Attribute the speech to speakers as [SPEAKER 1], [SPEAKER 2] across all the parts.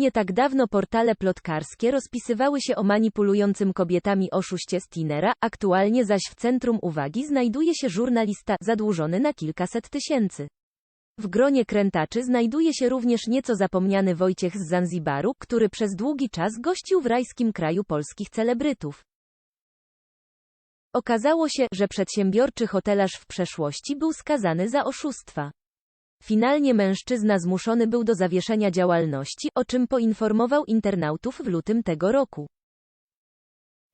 [SPEAKER 1] Nie tak dawno portale plotkarskie rozpisywały się o manipulującym kobietami oszuście Stinera, aktualnie zaś w centrum uwagi znajduje się żurnalista zadłużony na kilkaset tysięcy. W gronie krętaczy znajduje się również nieco zapomniany Wojciech z Zanzibaru, który przez długi czas gościł w rajskim kraju polskich celebrytów. Okazało się, że przedsiębiorczy hotelarz w przeszłości był skazany za oszustwa. Finalnie mężczyzna zmuszony był do zawieszenia działalności, o czym poinformował internautów w lutym tego roku.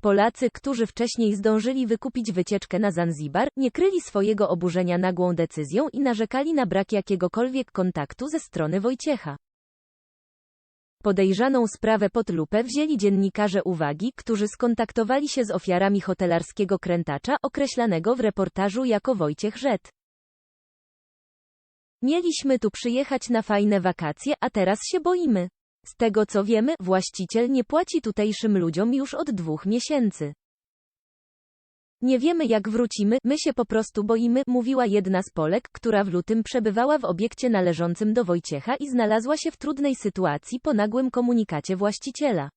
[SPEAKER 1] Polacy, którzy wcześniej zdążyli wykupić wycieczkę na Zanzibar, nie kryli swojego oburzenia nagłą decyzją i narzekali na brak jakiegokolwiek kontaktu ze strony Wojciecha. Podejrzaną sprawę pod lupę wzięli dziennikarze uwagi, którzy skontaktowali się z ofiarami hotelarskiego krętacza, określanego w reportażu jako Wojciech Rzet. Mieliśmy tu przyjechać na fajne wakacje, a teraz się boimy. Z tego co wiemy, właściciel nie płaci tutejszym ludziom już od dwóch miesięcy. Nie wiemy jak wrócimy, my się po prostu boimy, mówiła jedna z Polek, która w lutym przebywała w obiekcie należącym do Wojciecha i znalazła się w trudnej sytuacji po nagłym komunikacie właściciela.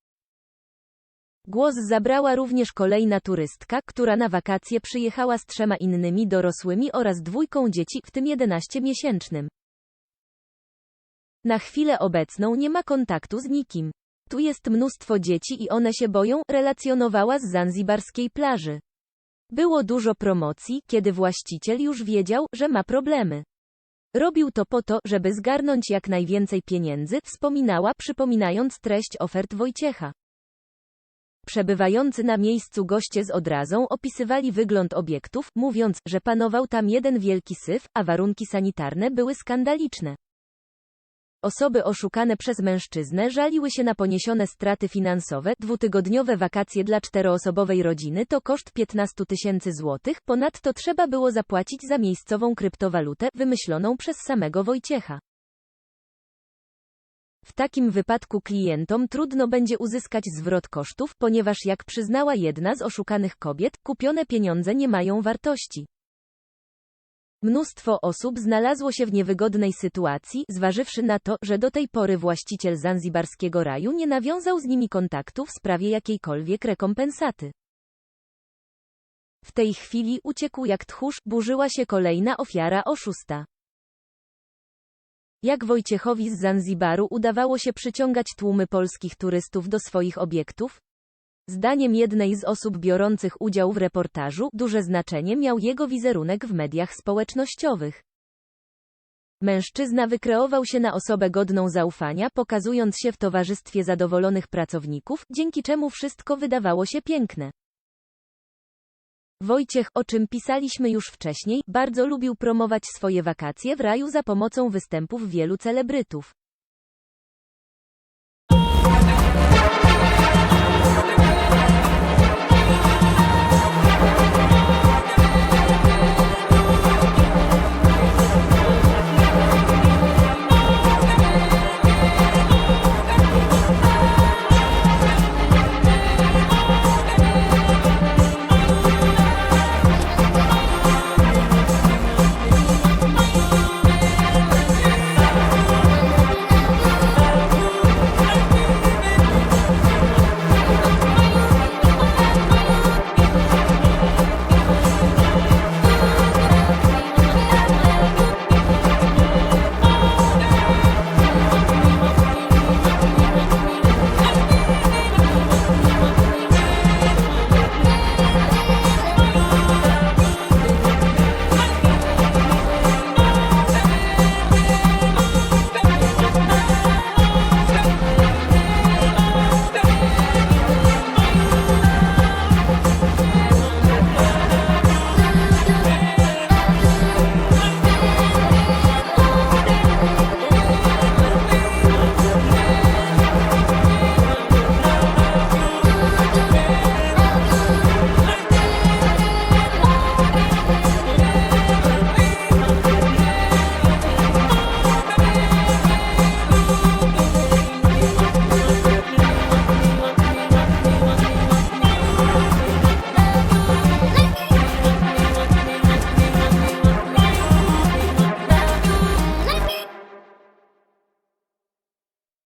[SPEAKER 1] Głos zabrała również kolejna turystka, która na wakacje przyjechała z trzema innymi dorosłymi oraz dwójką dzieci, w tym 11-miesięcznym. Na chwilę obecną nie ma kontaktu z nikim. Tu jest mnóstwo dzieci i one się boją, relacjonowała z zanzibarskiej plaży. Było dużo promocji, kiedy właściciel już wiedział, że ma problemy. Robił to po to, żeby zgarnąć jak najwięcej pieniędzy, wspominała, przypominając treść ofert Wojciecha. Przebywający na miejscu goście z odrazą opisywali wygląd obiektów, mówiąc, że panował tam jeden wielki syf, a warunki sanitarne były skandaliczne. Osoby oszukane przez mężczyznę żaliły się na poniesione straty finansowe. Dwutygodniowe wakacje dla czteroosobowej rodziny to koszt 15 tysięcy złotych, ponadto trzeba było zapłacić za miejscową kryptowalutę, wymyśloną przez samego Wojciecha. W takim wypadku klientom trudno będzie uzyskać zwrot kosztów, ponieważ jak przyznała jedna z oszukanych kobiet, kupione pieniądze nie mają wartości. Mnóstwo osób znalazło się w niewygodnej sytuacji, zważywszy na to, że do tej pory właściciel zanzibarskiego raju nie nawiązał z nimi kontaktu w sprawie jakiejkolwiek rekompensaty. W tej chwili uciekł jak tchórz, burzyła się kolejna ofiara oszusta. Jak Wojciechowi z Zanzibaru udawało się przyciągać tłumy polskich turystów do swoich obiektów? Zdaniem jednej z osób biorących udział w reportażu, duże znaczenie miał jego wizerunek w mediach społecznościowych. Mężczyzna wykreował się na osobę godną zaufania, pokazując się w towarzystwie zadowolonych pracowników, dzięki czemu wszystko wydawało się piękne. Wojciech, o czym pisaliśmy już wcześniej, bardzo lubił promować swoje wakacje w raju za pomocą występów wielu celebrytów.